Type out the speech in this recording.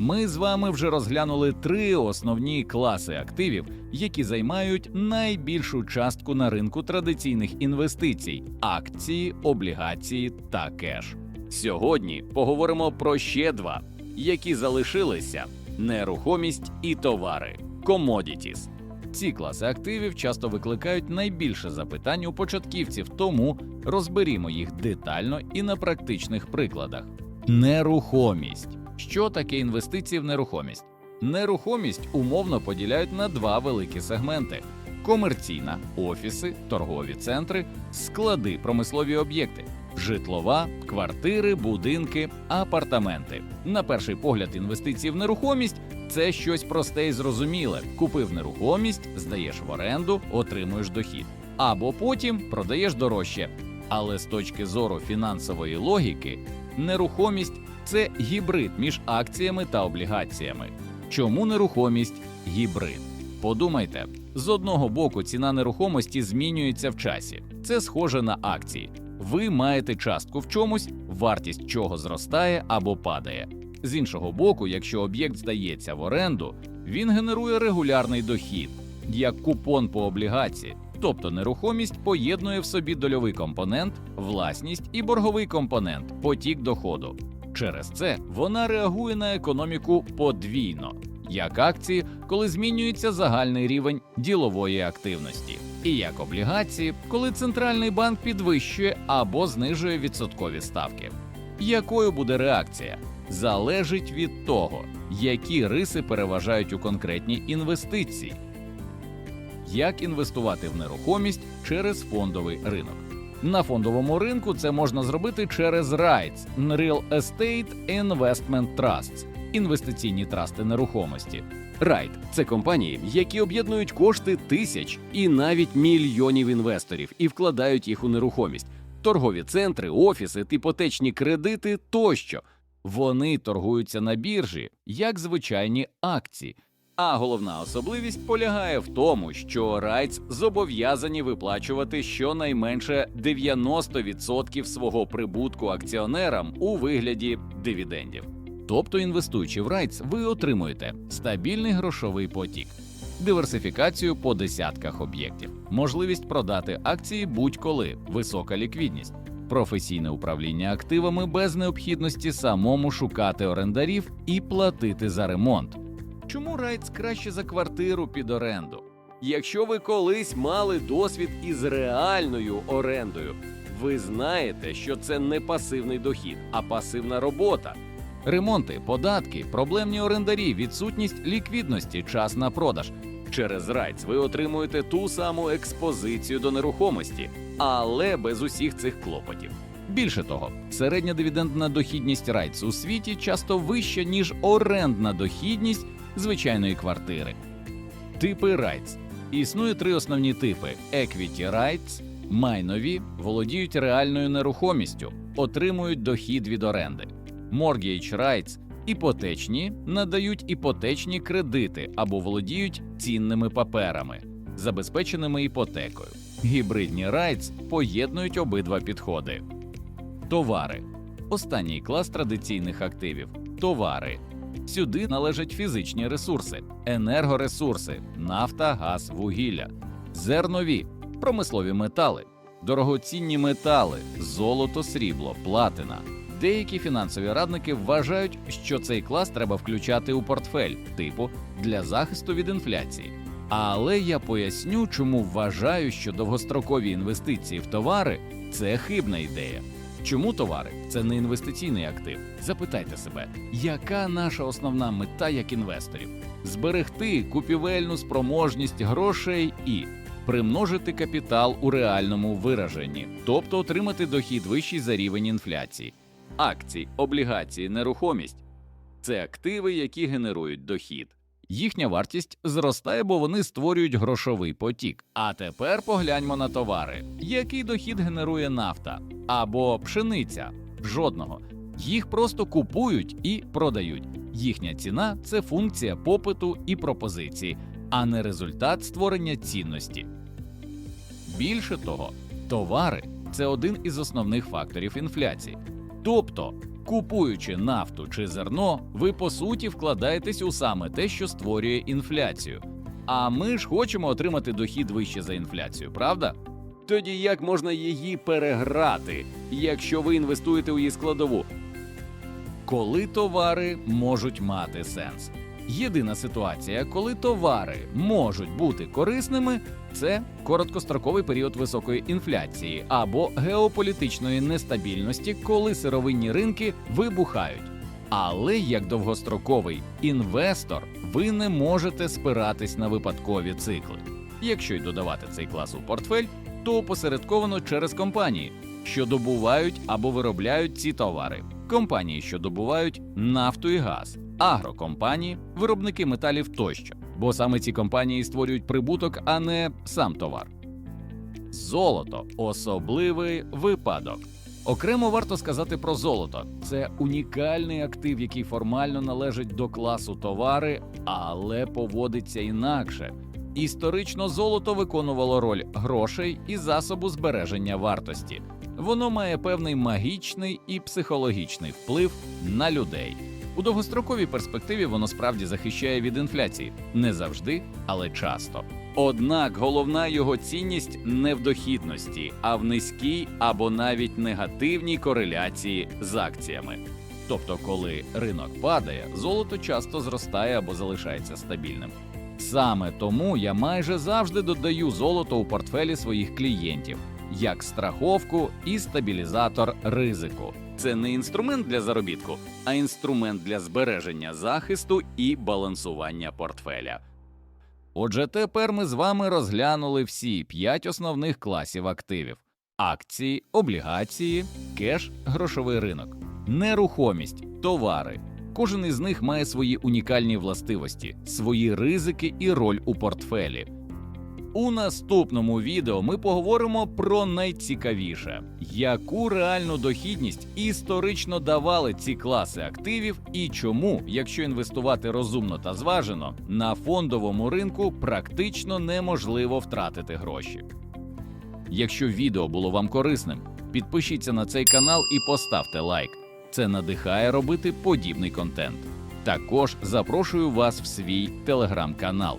Ми з вами вже розглянули три основні класи активів, які займають найбільшу частку на ринку традиційних інвестицій: акції, облігації та кеш. Сьогодні поговоримо про ще два, які залишилися: нерухомість і товари commodities. Ці класи активів часто викликають найбільше запитань у початківців, тому розберімо їх детально і на практичних прикладах. Нерухомість. Що таке інвестиції в нерухомість? Нерухомість умовно поділяють на два великі сегменти: комерційна, офіси, торгові центри, склади, промислові об'єкти, житлова, квартири, будинки, апартаменти. На перший погляд, інвестиції в нерухомість це щось просте і зрозуміле. Купив нерухомість, здаєш в оренду, отримуєш дохід, або потім продаєш дорожче. Але з точки зору фінансової логіки, нерухомість це гібрид між акціями та облігаціями. Чому нерухомість гібрид? Подумайте, з одного боку ціна нерухомості змінюється в часі. Це схоже на акції. Ви маєте частку в чомусь, вартість чого зростає або падає. З іншого боку, якщо об'єкт здається в оренду, він генерує регулярний дохід, як купон по облігації. Тобто нерухомість поєднує в собі дольовий компонент, власність і борговий компонент потік доходу. Через це вона реагує на економіку подвійно, як акції, коли змінюється загальний рівень ділової активності, і як облігації, коли центральний банк підвищує або знижує відсоткові ставки. Якою буде реакція? Залежить від того, які риси переважають у конкретній інвестиції. Як інвестувати в нерухомість через фондовий ринок? На фондовому ринку це можна зробити через REITs – Real Estate Investment Trusts – інвестиційні трасти нерухомості. Райт це компанії, які об'єднують кошти тисяч і навіть мільйонів інвесторів і вкладають їх у нерухомість, торгові центри, офіси, іпотечні кредити тощо. Вони торгуються на біржі як звичайні акції. А головна особливість полягає в тому, що Райтс зобов'язані виплачувати щонайменше 90% свого прибутку акціонерам у вигляді дивідендів. Тобто, інвестуючи в Райтс, ви отримуєте стабільний грошовий потік, диверсифікацію по десятках об'єктів, можливість продати акції будь-коли, висока ліквідність, професійне управління активами без необхідності самому шукати орендарів і платити за ремонт. Чому Райтс краще за квартиру під оренду? Якщо ви колись мали досвід із реальною орендою, ви знаєте, що це не пасивний дохід, а пасивна робота. Ремонти, податки, проблемні орендарі, відсутність ліквідності, час на продаж. Через Райтс ви отримуєте ту саму експозицію до нерухомості, але без усіх цих клопотів. Більше того, середня дивідендна дохідність Райтс у світі часто вища, ніж орендна дохідність звичайної квартири. Типи Райтс. Існує три основні типи: Equity Rights, майнові, володіють реальною нерухомістю, отримують дохід від оренди. Mortgage Rights – іпотечні, надають іпотечні кредити або володіють цінними паперами, забезпеченими іпотекою. Гібридні Rights поєднують обидва підходи. Товари. Останній клас традиційних активів товари. Сюди належать фізичні ресурси, енергоресурси, нафта, газ, вугілля, зернові, промислові метали, дорогоцінні метали, золото, срібло, платина. Деякі фінансові радники вважають, що цей клас треба включати у портфель, типу для захисту від інфляції. Але я поясню, чому вважаю, що довгострокові інвестиції в товари це хибна ідея. Чому товари це не інвестиційний актив? Запитайте себе, яка наша основна мета як інвесторів? Зберегти купівельну спроможність грошей і примножити капітал у реальному вираженні, тобто отримати дохід вищий за рівень інфляції. Акції, облігації, нерухомість це активи, які генерують дохід. Їхня вартість зростає, бо вони створюють грошовий потік. А тепер погляньмо на товари. Який дохід генерує нафта або пшениця? Жодного. Їх просто купують і продають. Їхня ціна це функція попиту і пропозиції, а не результат створення цінності. Більше того, товари це один із основних факторів інфляції. Тобто Купуючи нафту чи зерно, ви по суті вкладаєтесь у саме те, що створює інфляцію. А ми ж хочемо отримати дохід вище за інфляцію, правда? Тоді як можна її переграти, якщо ви інвестуєте у її складову? Коли товари можуть мати сенс. Єдина ситуація, коли товари можуть бути корисними, це короткостроковий період високої інфляції або геополітичної нестабільності, коли сировинні ринки вибухають. Але як довгостроковий інвестор, ви не можете спиратись на випадкові цикли. Якщо й додавати цей клас у портфель, то посередковано через компанії, що добувають або виробляють ці товари, компанії, що добувають нафту і газ, агрокомпанії, виробники металів тощо. Бо саме ці компанії створюють прибуток, а не сам товар. Золото особливий випадок. Окремо варто сказати про золото. Це унікальний актив, який формально належить до класу товари, але поводиться інакше. Історично золото виконувало роль грошей і засобу збереження вартості. Воно має певний магічний і психологічний вплив на людей. У довгостроковій перспективі воно справді захищає від інфляції не завжди, але часто. Однак головна його цінність не в дохідності, а в низькій або навіть негативній кореляції з акціями. Тобто, коли ринок падає, золото часто зростає або залишається стабільним. Саме тому я майже завжди додаю золото у портфелі своїх клієнтів як страховку і стабілізатор ризику. Це не інструмент для заробітку, а інструмент для збереження захисту і балансування портфеля. Отже, тепер ми з вами розглянули всі п'ять основних класів активів: акції, облігації, кеш, грошовий ринок, нерухомість, товари. Кожен із них має свої унікальні властивості, свої ризики і роль у портфелі. У наступному відео ми поговоримо про найцікавіше, яку реальну дохідність історично давали ці класи активів, і чому, якщо інвестувати розумно та зважено, на фондовому ринку практично неможливо втратити гроші. Якщо відео було вам корисним, підпишіться на цей канал і поставте лайк. Це надихає робити подібний контент. Також запрошую вас в свій телеграм-канал.